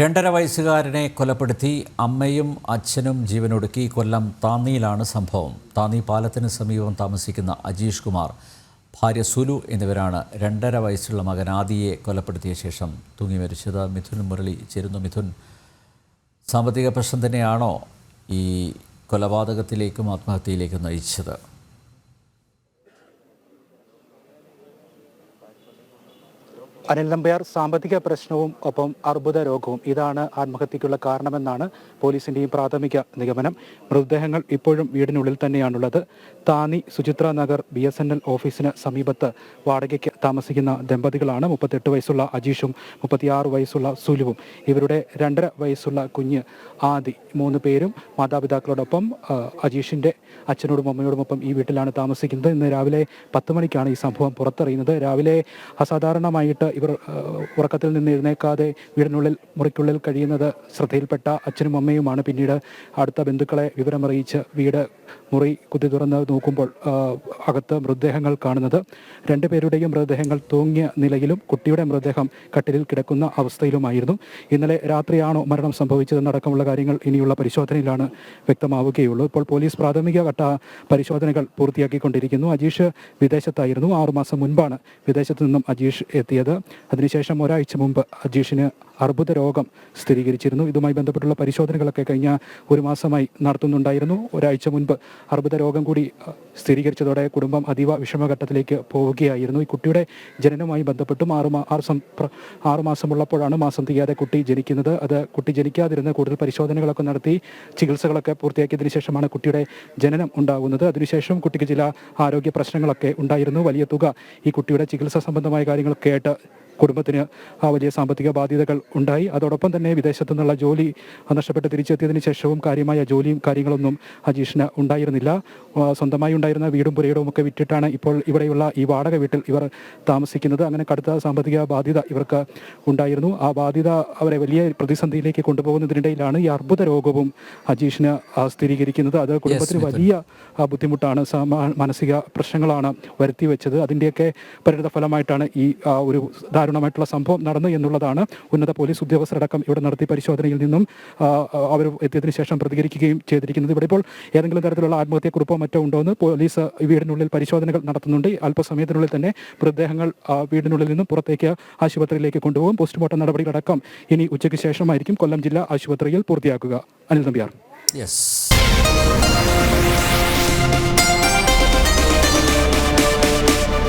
രണ്ടര വയസ്സുകാരനെ കൊലപ്പെടുത്തി അമ്മയും അച്ഛനും ജീവനൊടുക്കി കൊല്ലം താന്നിയിലാണ് സംഭവം. താന്നി പാലത്തിന് സമീപം താമസിക്കുന്ന അജീഷ് കുമാർ ഭാര്യ സുലു എന്നിവരാണ് രണ്ടര വയസ്സുള്ള മകൻ ആദിയെ കൊലപ്പെടുത്തിയ ശേഷം തൂങ്ങി മരിച്ചത്. മിഥുൻ മുരളി ചേരുന്നു. മിഥുൻ സാമ്പത്തിക പ്രശ്നം തന്നെയാണോ ഈ കൊലപാതകത്തിലേക്കും ആത്മഹത്യയിലേക്കും നയിച്ചത്? അനിൽ നമ്പ്യാർ സാമ്പത്തിക പ്രശ്നവും ഒപ്പം അർബുദ രോഗവും. ഇതാണ് ആത്മഹത്യക്കുള്ള കാരണമെന്നാണ് പോലീസിന്റെയും പ്രാഥമിക നിഗമനം. മൃതദേഹങ്ങൾ ഇപ്പോഴും വീടിനുള്ളിൽ തന്നെയാണുള്ളത്. താനി സുചിത്ര നഗർ ബി ഓഫീസിന് സമീപത്ത് വാടകയ്ക്ക് താമസിക്കുന്ന ദമ്പതികളാണ്. മുപ്പത്തെട്ട് വയസ്സുള്ള അജീഷും മുപ്പത്തിയാറ് വയസ്സുള്ള സുലുവും. ഇവരുടെ രണ്ടര വയസ്സുള്ള കുഞ്ഞ് ആദി മൂന്ന് പേരും മാതാപിതാക്കളോടൊപ്പം അജീഷിന്റെ അച്ഛനോടും അമ്മയോടുമൊപ്പം ഈ വീട്ടിലാണ് താമസിക്കുന്നത്. ഇന്ന് രാവിലെ പത്ത് മണിക്കാണ് ഈ സംഭവം പുറത്തറിയുന്നത്. രാവിലെ അസാധാരണമായിട്ട് ഇവർ ഉറക്കത്തിൽ നിന്ന് എഴുന്നേക്കാതെ വീടിനുള്ളിൽ മുറിക്കുള്ളിൽ കഴിയുന്നത് ശ്രദ്ധയിൽപ്പെട്ട അച്ഛനും അമ്മയുമാണ്. പിന്നീട് അടുത്ത ബന്ധുക്കളെ വിവരമറിയിച്ച് വീട് മുറി കുത്തി തുറന്ന് നോക്കുമ്പോൾ അകത്ത് മൃതദേഹങ്ങൾ കാണുന്നത്. രണ്ടുപേരുടെയും മൃതദേഹങ്ങൾ തൂങ്ങിയ നിലയിലും കുട്ടിയുടെ മൃതദേഹം കട്ടിലിൽ കിടക്കുന്ന അവസ്ഥയിലുമായിരുന്നു. ഇന്നലെ രാത്രിയാണോ മരണം സംഭവിച്ചതെന്നടക്കമുള്ള കാര്യങ്ങൾ ഇനിയുള്ള പരിശോധനയിലാണ് വ്യക്തമാവുകയുള്ളൂ. ഇപ്പോൾ പോലീസ് പ്രാഥമിക ഘട്ട പരിശോധനകൾ പൂർത്തിയാക്കിക്കൊണ്ടിരിക്കുന്നു. അജീഷ് വിദേശത്തായിരുന്നു. ആറുമാസം മുൻപാണ് വിദേശത്തു നിന്നും അജീഷ് എത്തിയത്. അതിനുശേഷം ഒരാഴ്ച മുമ്പ് അജീഷിന് അർബുദ രോഗം സ്ഥിരീകരിച്ചിരുന്നു. ഇതുമായി ബന്ധപ്പെട്ടുള്ള പരിശോധനകളൊക്കെ കഴിഞ്ഞ ഒരു മാസമായി നടത്തുന്നുണ്ടായിരുന്നു. ഒരാഴ്ച മുൻപ് അർബുദ രോഗം കൂടി സ്ഥിരീകരിച്ചതോടെ കുടുംബം അതീവ വിഷമഘട്ടത്തിലേക്ക് പോവുകയായിരുന്നു. ഈ കുട്ടിയുടെ ജനനവുമായി ബന്ധപ്പെട്ടും ആറു ആറ് ആറു മാസമുള്ളപ്പോഴാണ് മാസം തികയാതെ കുട്ടി ജനിക്കുന്നത്. അത് കുട്ടി ജനിക്കാതിരുന്ന് കൂടുതൽ പരിശോധനകളൊക്കെ നടത്തി ചികിത്സകളൊക്കെ പൂർത്തിയാക്കിയതിനു ശേഷമാണ് കുട്ടിയുടെ ജനനം ഉണ്ടാകുന്നത്. അതിനുശേഷം കുട്ടിക്ക് ചില ആരോഗ്യ പ്രശ്നങ്ങളൊക്കെ ഉണ്ടായിരുന്നു. വലിയ തുക ഈ കുട്ടിയുടെ ചികിത്സ സംബന്ധമായ കാര്യങ്ങളൊക്കെ ആയിട്ട് കുടുംബത്തിന് ആ വലിയ സാമ്പത്തിക ബാധ്യതകൾ ഉണ്ടായി. അതോടൊപ്പം തന്നെ വിദേശത്തു നിന്നുള്ള ജോലി നഷ്ടപ്പെട്ട് തിരിച്ചെത്തിയതിനു ശേഷവും കാര്യമായ ജോലിയും കാര്യങ്ങളൊന്നും അജീഷിന് ഉണ്ടായിരുന്നില്ല. സ്വന്തമായി ഉണ്ടായിരുന്ന വീടും പുരയിടവും ഒക്കെ വിറ്റിട്ടാണ് ഇപ്പോൾ ഇവിടെയുള്ള ഈ വാടക വീട്ടിൽ ഇവർ താമസിക്കുന്നത്. അങ്ങനെ കടുത്ത സാമ്പത്തിക ബാധ്യത ഇവർക്ക് ഉണ്ടായിരുന്നു. ആ ബാധ്യത അവരെ വലിയ പ്രതിസന്ധിയിലേക്ക് കൊണ്ടുപോകുന്നതിനിടയിലാണ് ഈ അർബുദ രോഗവും അജീഷിന് സ്ഥിരീകരിക്കുന്നത്. അത് കുടുംബത്തിന് വലിയ ബുദ്ധിമുട്ടാണ്. മാനസിക പ്രശ്നങ്ങളാണ് വരുത്തി വെച്ചത്. അതിന്റെയൊക്കെ പരിണിത ഫലമായിട്ടാണ് ഈ ആ, ഒരു ദാരുണമായിട്ടുള്ള സംഭവം നടന്നു എന്നുള്ളതാണ് ഉന്നത പോലീസ് ഉദ്യോഗസ്ഥരടക്കം ഇവിടെ നടത്തിയ പരിശോധനയിൽ നിന്നും അവർ എത്തിയതിനു ശേഷം പ്രതികരിക്കുകയും ചെയ്തിരിക്കുന്നത്. ഇവിടെ ഇപ്പോൾ ഏതെങ്കിലും തരത്തിലുള്ള ആത്മഹത്യക്കുറിപ്പോ മറ്റോ ഉണ്ടോ എന്ന് പോലീസ് വീടിനുള്ളിൽ പരിശോധനകൾ നടത്തുന്നുണ്ട്. അല്പസമയത്തിനുള്ളിൽ തന്നെ മൃതദേഹങ്ങൾ വീടിനുള്ളിൽ നിന്നും പുറത്തേക്ക് ആശുപത്രിയിലേക്ക് കൊണ്ടുപോകും. പോസ്റ്റ്മോർട്ടം നടപടികളടക്കം ഇനി ഉച്ചയ്ക്ക് ശേഷമായിരിക്കും. കൊല്ലം ജില്ലാ ആശുപത്രിയിൽ പൂർത്തിയാക്കുക. അനിൽ നമ്പ്യാർ. യെസ്